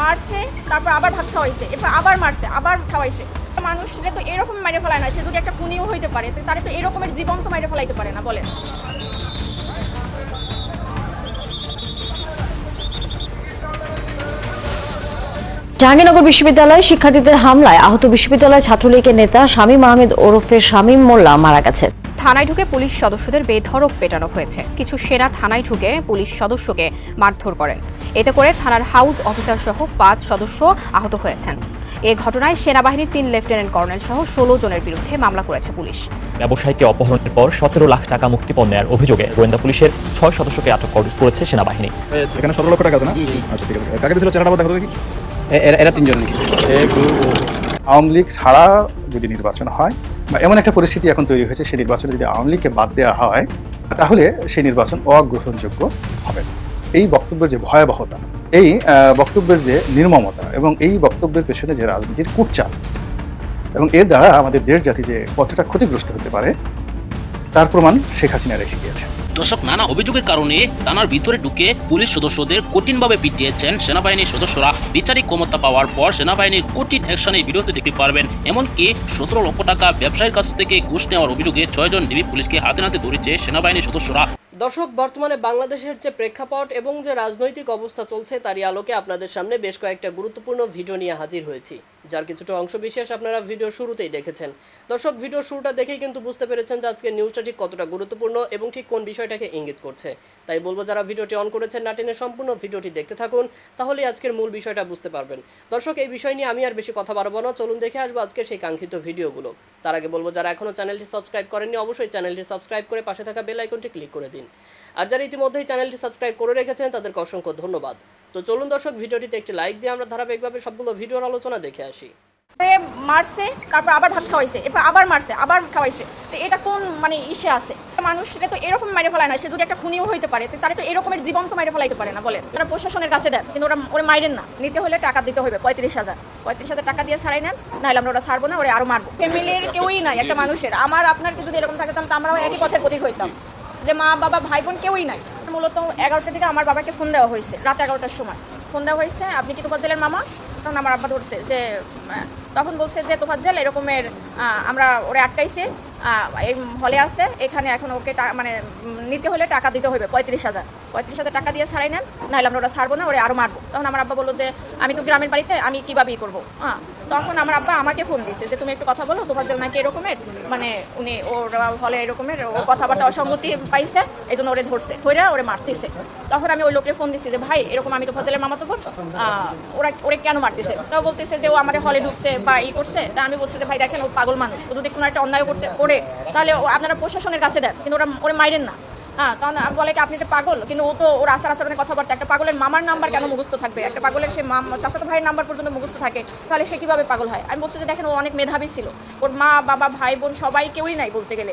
মারছে, তারপর আবার ভাত খাওয়াইছে, এরপর আবার মারছে, আবার খাওয়াইছে। মানুষরা তো এরকম মাইরে ফেলায় না, সে যদি একটা খুনিও হইতে পারে তারে তো এরকমের জীবন তো মাইরে ফেলাইতে পারে না, বলেন। জাহাঙ্গীরনগর বিশ্ববিদ্যালয়ে শিক্ষার্থীদের হামলায় আহত বিশ্ববিদ্যালয় ছাত্রলীগের নেতা শামীম আহমেদ ওরফে শামীম মোল্লা মারা গেছে থানায় ঢুকে পুলিশ সদস্যদের বেধড়ক পেটানো হয়েছে। কিছু সেনা থানায় ঢুকে পুলিশ সদস্যকে মারধর করেন। এতে করে থানার হাউস অফিসার সহ পাঁচ সদস্য আহত হয়েছেন। এ ঘটনায় সেনাবাহিনীর তিন লেফটেন্যান্ট কর্নেল সহ ষোলো জনের বিরুদ্ধে মামলা করেছে পুলিশ। ব্যবসায়ীকে অপহরণের পর সতেরো লাখ টাকা মুক্তিপণ নেওয়ার অভিযোগে গোয়েন্দা পুলিশের ছয় সদস্যকে আটক কর- করেছে সেনাবাহিনী। এখানে সতেরো লক্ষ টাকা আছে না? আচ্ছা ঠিক আছে। দিয়েছিল দেখো দেখি। এরা- তিনজন আওয়ামী লীগ ছাড়া যদি নির্বাচন হয় এমন একটা পরিস্থিতি এখন তৈরি হয়েছে, সেই নির্বাচনে যদি আওয়ামী লীগকে বাদ দেওয়া হয়, তাহলে সেই নির্বাচন অগ্রহণযোগ্য হবে। এই বক্তব্যের যে ভয়াবহতা, এই বক্তব্যের যে নির্মমতা এবং এই বক্তব্যের পেছনে যে রাজনীতির কুটচাল এবং এর দ্বারা আমাদের দেশ জাতি যে কতটা ক্ষতিগ্রস্ত হতে পারে, তার প্রমাণ শেখ হাসিনা রেখে গিয়েছে দর্শক, নানা অভিযোগের কারণে থানার ভিতরে ঢুকে পুলিশ সদস্যদের কঠিনভাবে পিটিয়েছেন সেনাবাহিনীর সদস্যরা। বিচারিক ক্ষমতা পাওয়ার পর সেনাবাহিনীর কঠিন অ্যাকশনে ভিডিওতে দেখতে পারবেন। এমনকি সতেরো লক্ষ টাকা ব্যবসায়ীর কাছ থেকে ঘুষ নেওয়ার অভিযোগে ছয়জন ডিবি পুলিশকে হাতে নাতে ধরেছে সেনাবাহিনীর সদস্যরা। দর্শক, বর্তমানে বাংলাদেশের যে প্রেক্ষাপট এবং যে রাজনৈতিক অবস্থা চলছে, তারই আলোকে আপনাদের সামনে বেশ কয়েকটা গুরুত্বপূর্ণ ভিডিও নিয়ে হাজির হয়েছি। যার কিছুটা অংশ বিশেষ আপনারা ভিডিও শুরুতেই দেখেছেন। দর্শক ভিডিও শুরুটা দেখেই কিন্তু বুঝতে পেরেছেন যে আজকে নিউজটা ঠিক কতটা গুরুত্বপূর্ণ এবং ঠিক কোন বিষয়টাকে ইঙ্গিত করছে। তাই বলব, যারা ভিডিওটি অন করেছেন, না টেনে সম্পূর্ণ ভিডিওটি দেখতে থাকুন তাহলে আজকের মূল বিষয়টা বুঝতে পারবেন। দর্শক, এই বিষয় নিয়ে আমি আর বেশি কথা বাড়াবো না, চলুন দেখে আসব আজকের সেই কাঙ্ক্ষিত ভিডিওগুলো তার আগে বলব, যারা এখনও চ্যানেলটি সাবস্ক্রাইব করেননি, অবশ্যই চ্যানেলটি সাবস্ক্রাইব করে পাশে থাকা বেল আইকনটি ক্লিক করে দিন। আর যারা ইতিমধ্যেই চ্যানেলটি সাবস্ক্রাইব করে রেখেছেন, তাদেরকে অসংখ্য ধন্যবাদ। তো চলুন দর্শক, ভিডিওটিতে একটি লাইক দিয়ে আমরা ধারাবাহিকভাবে সবগুলো ভিডিওর আলোচনা দেখে আসি। মারছে, তারপর আবার ভাত খাওয়াইছে, এরপর আবার মারছে, আবার খাওয়াইছে। তো এটা কোন মানে ইসে আছে? মানুষরা তো এরকম মাইরে ফেলায় না, সে যদি একটা খুনিও হইতে পারে তারে তো এরকমের জীবন তো মাইরে ফেলাইতে পারে না, বলেন। তারা প্রশাসনের কাছে দেন কিন্তু ওরা ওরা মাইরেন না। নিতে হলে টাকা দিতে হবে, পঁয়ত্রিশ হাজার। পঁয়ত্রিশ হাজার টাকা দিয়ে ছাড়াই নেন, নাহলে আমরা ওরা ছাড়বো না, ওরা আরও মারবো। ফ্যামিলির কেউই নাই, একটা মানুষের। আমার, আপনার যদি এরকম থাকে তো আমরাও একই পথের প্রতীক হইতাম। যে মা, বাবা, ভাই, বোন কেউই নাই। মূলত এগারোটা থেকে আমার বাবাকে ফোন দেওয়া হয়েছে, রাত এগারোটার সময়। ফোন দেওয়া হয়েছে, আপনি কি তোফাজ্জেলের মামা? তখন আমার আব্বা ধরছে যে তখন বলছে যে, তোফাজ্জেল এরকমের আমরা ওরা আটকাইছে। এই হলে আছে, এখানে এখন ওকে মানে নিতে হলে টাকা দিতে হবে পঁয়ত্রিশ হাজার। পঁয়ত্রিশ হাজার টাকা দিয়ে ছাড়াই নেন, নাহলে আমরা ওরা ছাড়বো না, ওরে আরও মারবো। তখন আমার আব্বা বলল যে, আমি তো গ্রামের বাড়িতে, আমি কীভাবেই করব? হ্যাঁ তখন আমার আব্বা আমাকে ফোন দিছে যে, তুমি একটু কথা বলো তোফাজ্জেল নাকি এরকমের মানে উনি ওর হলে এরকমের, ও কথাবার্তা অসঙ্গতি পাইছে এই জন্য ওরে ধরছে ধরে ওরে মারতেছে। তখন আমি ওই লোকের ফোন দিচ্ছি যে, ভাই, এরকম আমি তো ফজলের মামা তো বোন ওরা, ওরে কেন মারতেছে? তো বলতেছে যে, ও আমাদের হলে ঢুকছে বা ই করছে। তা আমি বলছি যে, ভাই, দেখেন ও পাগল মানুষ, ও যদি কোনো একটা অন্যায় করতে করে, তাহলে আপনারা প্রশাসনের কাছে দেন, কিন্তু ওরা ওরা মাইরেন না। হ্যাঁ কারণ আমি বলে কি, আপনি যে পাগল, কিন্তু ও তো ওর আচার আচরণের কথাবার্তা, একটা পাগলের মামার নাম্বার কেন মুখস্থ থাকবে? একটা পাগলের সে মাম, চাচাতো ভাইয়ের নাম্বার পর্যন্ত মুখস্থ থাকে, তাহলে সে কীভাবে পাগল হয়? আমি বলছি যে দেখেন, ও অনেক মেধাবী ছিল। ওর মা, বাবা, ভাই, বোন সবাই কেউই নাই বলতে গেলে।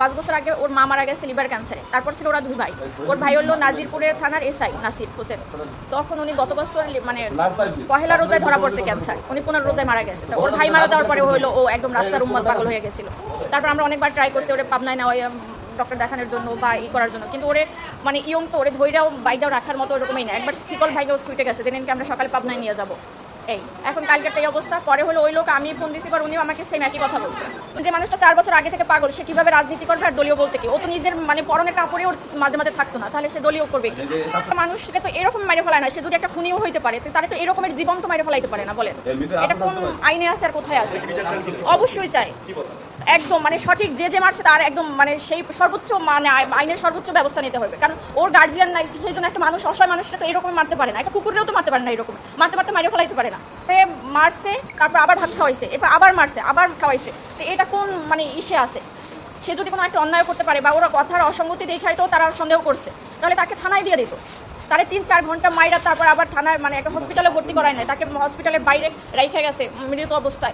পাঁচ বছর আগে ওর মা মারা গেছে লিভার ক্যান্সারে। তারপর ছিল ওরা দুই ভাই। ওর ভাই হলো নাজিরপুরের থানার এসআই, নাসির হোসেন। তখন উনি গত বছর মানে পহেলা রোজায় ধরা পড়ছে ক্যান্সার। উনি পনেরো রোজায় মারা গেছে। তো ওর ভাই মারা যাওয়ার পরে হলো ও একদম রাস্তার উম্মত পাগল হয়ে গেছিল। তারপর আমরা অনেকবার ট্রাই করছি ওরে পাবনায় নেওয়া ডক্টর দেখানোর জন্য বা ই করার জন্য। কিন্তু ওরে মানে ইয়ং তো, ওরে ধৈরাও বাইদাও রাখার মতো ওরকমই না। একবার শিকল ভাইকেও ছুটে গেছে, যেদিনকে আমরা সকালে পাবনায় নিয়ে যাব। এই এখন কালকের এই অবস্থা। পরে হলো ওই লোক আমি ফোন দিছি পর উনিও আমাকে সেম একই কথা বলছে। যে মানুষটা চার বছর আগে থেকে পাগল সে কীভাবে রাজনীতি করবে আর দলীয় বলতে কি? ও তো নিজের মানে পরনের কাপড়ে ওর মাঝে মাঝে থাকতো না তাহলে সে দলীয় করবে কি? মানুষকে তো এরকম মেরে ফেলায় না সে যদি একটা খুনিও হইতে পারে তাহলে তো এরকমের জীবন তো মাইরে ফেলাইতে পারে না বলেন। এটা কোন আইনে আছে আর কোথায় আছে? অবশ্যই চাই। একদম মানে সঠিক যে যে মারছে তার একদম মানে সেই সর্বোচ্চ মানে আই- আইনের সর্বোচ্চ ব্যবস্থা নিতে হবে। কারণ ওর গার্জিয়ান নাই, সেই জন্য একটা মানুষ, অসহায় মানুষটা তো এরকম মারতে পারে না। একটা কুকুরেও তো মারতে পারে না এরকম। মারতে মারতে মারিয়ে ফেলাইতে পারে না। মারছে, তারপর আবার ভাত খাওয়াইছে, এরপর আবার মারছে, আবার খাওয়াইছে। তো এটা কোন মানে ইসে আছে? সে যদি কোনো একটা অন্যায় করতে পারে বা ওরা কথার অসঙ্গতি দেখায় তো তারা সন্দেহ করছে। তাহলে তাকে থানায় দিয়ে দিত। তাহলে তিন, চার ঘণ্টা মাইরা তারপর আবার থানায় মানে একটা হসপিটালে ভর্তি করায় নাই। তাকে হসপিটালের বাইরে রেখে গেছে মৃত অবস্থায়।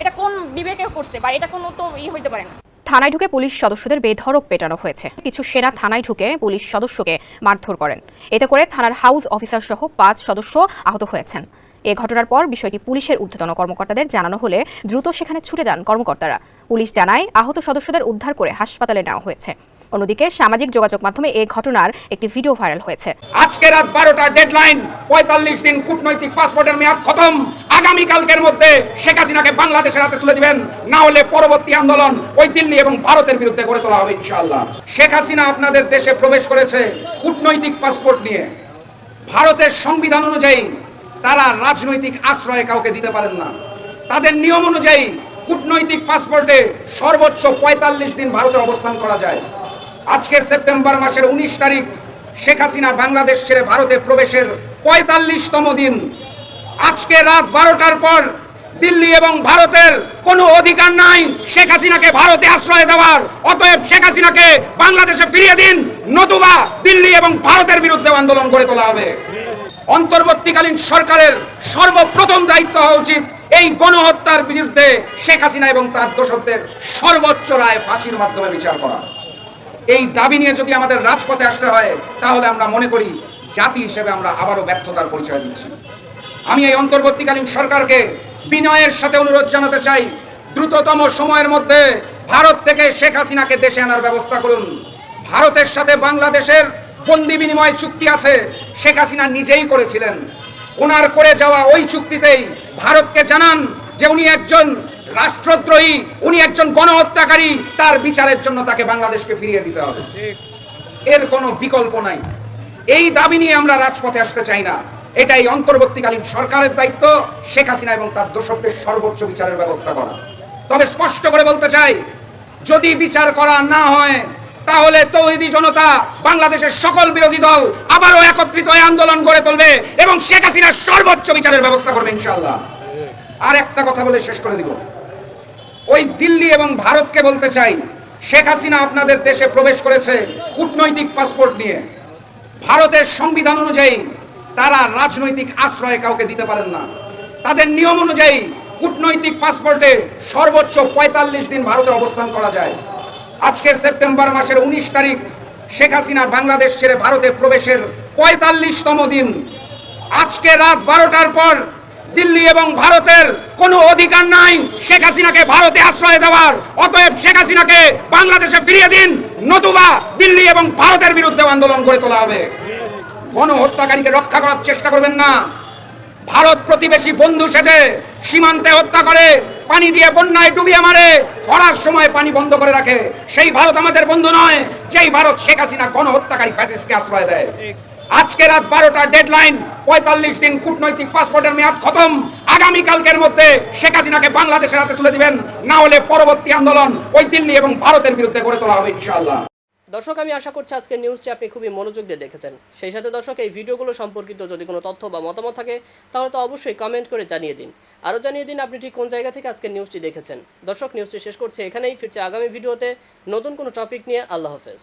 এটা কোন বিবেকে করছে বা এটা কোনো তো ই হইতে পারে না। থানায় ঢুকে পুলিশ সদস্যদের বেধরক পেটানো হয়েছে। কিছু সেনা থানায় ঢুকে পুলিশ সদস্যকে মারধর করেন। এতে করে থানার হাউস অফিসার সহ পাঁচ সদস্য আহত হয়েছেন। এ ঘটনার পর বিষয়টি পুলিশের ঊর্ধ্বতন কর্মকর্তাদের জানানো হলে দ্রুত সেখানে ছুটে যান কর্মকর্তারা। পুলিশ জানায়, আহত সদস্যদের উদ্ধার করে হাসপাতালে নেওয়া হয়েছে। অন্যদিকে সামাজিক যোগাযোগ মাধ্যমে এই ঘটনার একটি ভিডিও ভাইরাল হয়েছে। আজকে রাত বারোটা ডেডলাইন পঁয়তাল্লিশ দিন কূটনৈতিক পাসপোর্টের মেয়াদ খতম। আগামীকালকের মধ্যে শেখ হাসিনাকে বাংলাদেশের হাতে তুলে দিবেন। না হলে পরবর্তী আন্দোলন ওই দিল্লি এবং ভারতের বিরুদ্ধে গড়ে তোলা হবে ইনশাআল্লাহ। শেখ হাসিনা আপনাদের দেশে প্রবেশ করেছে কূটনৈতিক পাসপোর্ট নিয়ে। ভারতের সংবিধান অনুযায়ী তারা রাজনৈতিক আশ্রয় কাউকে দিতে পারেন না। তাদের নিয়ম অনুযায়ী কূটনৈতিক পাসপোর্টে সর্বোচ্চ পঁয়তাল্লিশ দিন ভারতে অবস্থান করা যায়। আজকে সেপ্টেম্বর মাসের উনিশ তারিখ, শেখ হাসিনা বাংলাদেশ ছেড়ে ভারতে প্রবেশের পঁয়তাল্লিশতম দিন। আজকে রাত বারোটার পর দিল্লি এবং ভারতের কোনো অধিকার নাই শেখ হাসিনাকে ভারতে আশ্রয় দেওয়ার। অতএব শেখ হাসিনাকে বাংলাদেশে ফিরিয়ে দিন, নতুবা দিল্লি এবং ভারতের বিরুদ্ধে আন্দোলন গড়ে তোলা হবে। অন্তর্বর্তীকালীন সরকারের সর্বপ্রথম দায়িত্ব হওয়া উচিত এই গণহত্যার বিরুদ্ধে শেখ হাসিনা এবং তার দোষকদের সর্বোচ্চ রায় ফাঁসির মাধ্যমে বিচার করা। এই দাবি নিয়ে যদি আমাদের রাজপথে আসতে হয়, তাহলে আমরা মনে করি জাতি হিসেবে আমরা আবারও ব্যর্থতার পরিচয় দিচ্ছি। আমি এই অন্তর্বর্তীকালীন সরকারকে বিনয়ের সাথে অনুরোধ জানাতে চাই, দ্রুততম সময়ের মধ্যে ভারত থেকে শেখ হাসিনাকে দেশে আনার ব্যবস্থা করুন। ভারতের সাথে বাংলাদেশের বন্দি বিনিময় চুক্তি আছে, শেখ হাসিনা নিজেই করেছিলেন। ওনার করে যাওয়া ওই চুক্তিতেই ভারতকে জানান যে উনি একজন রাষ্ট্রদ্রোহী, উনি একজন গণহত্যাকারী, তার বিচারের জন্য তাকে বাংলাদেশকে ফিরিয়ে দিতে হবে। এর কোনো বিকল্প নাই। এই দাবি নিয়ে আমরা রাজপথে আসতে চাই না। এটাই অন্তর্বর্তীকালীন সরকারের দায়িত্ব, শেখ হাসিনা এবং তার দোষকদের সর্বোচ্চ বিচারের ব্যবস্থা করা। তবে স্পষ্ট করে বলতে চাই, যদি বিচার করা না হয়, তাহলে তৌহিদি জনতা বাংলাদেশের সকল বিরোধী দল আবারও একত্রিত হয়ে আন্দোলন গড়ে তুলবে এবং শেখ হাসিনার সর্বোচ্চ বিচারের ব্যবস্থা করবে ইনশাল্লাহ আর একটা কথা বলে শেষ করে দিব। ওই দিল্লি এবং ভারতকে বলতে চাই, শেখ হাসিনা আপনাদের দেশে প্রবেশ করেছে কূটনৈতিক পাসপোর্ট নিয়ে। ভারতের সংবিধান অনুযায়ী তারা রাজনৈতিক আশ্রয় কাউকে দিতে পারেন না। তাদের নিয়ম অনুযায়ী কূটনৈতিক পাসপোর্টে সর্বোচ্চ পঁয়তাল্লিশ দিন ভারতে অবস্থান করা যায়। আজকে সেপ্টেম্বর মাসের উনিশ তারিখ, শেখ হাসিনা বাংলাদেশ ছেড়ে ভারতে প্রবেশের পঁয়তাল্লিশতম দিন। আজকে রাত বারোটার পর দিল্লি এবং ভারতের কোনো অধিকার নাই। শেখ হাসিনাকে ভারতে আশ্রয় দেওয়ার। অতএব শেখ হাসিনাকে বাংলাদেশে ফিরিয়ে দিন। নতুবা দিল্লি এবং ভারতের বিরুদ্ধে আন্দোলন গড়ে তোলা হবে। গণহত্যাকারীকে রক্ষা করার চেষ্টা করবেন না। ভারত প্রতিবেশী বন্ধু সেজে সীমান্তে হত্যা করে, পানি দিয়ে বন্যায় ডুবিয়ে মারে, খরার সময় পানি বন্ধ করে রাখে। সেই ভারত আমাদের বন্ধু নয়, যেই ভারত শেখ হাসিনা গণহত্যাকারী ফ্যাসিস্টকে আশ্রয় দেয়। আজকে রাত বারোটা ডেডলাইন পঁয়তাল্লিশ দিন কূটনৈতিক পাসপোর্টের মেয়াদ খতম। আগামীকালকের মধ্যে শেখ হাসিনাকে বাংলাদেশের হাতে তুলে দিবেন। না হলে পরবর্তী আন্দোলন ওই দিল্লি এবং ভারতের বিরুদ্ধে গড়ে তোলা হবে ইনশাআল্লাহ। দর্শক, আমি আশা করছি আজকের নিউজটি আপনি খুবই মনোযোগ দিয়ে দেখেছেন। সেই সাথে দর্শক, এই ভিডিওগুলো সম্পর্কিত যদি কোনো তথ্য বা মতামত থাকে, তাহলে তো অবশ্যই কমেন্ট করে জানিয়ে দিন। আরও জানিয়ে দিন আপনি ঠিক কোন জায়গা থেকে আজকের নিউজটি দেখেছেন। দর্শক নিউজটি শেষ করছে এখানেই, ফিরছে আগামী ভিডিওতে নতুন কোনো টপিক নিয়ে। আল্লাহ হাফেজ।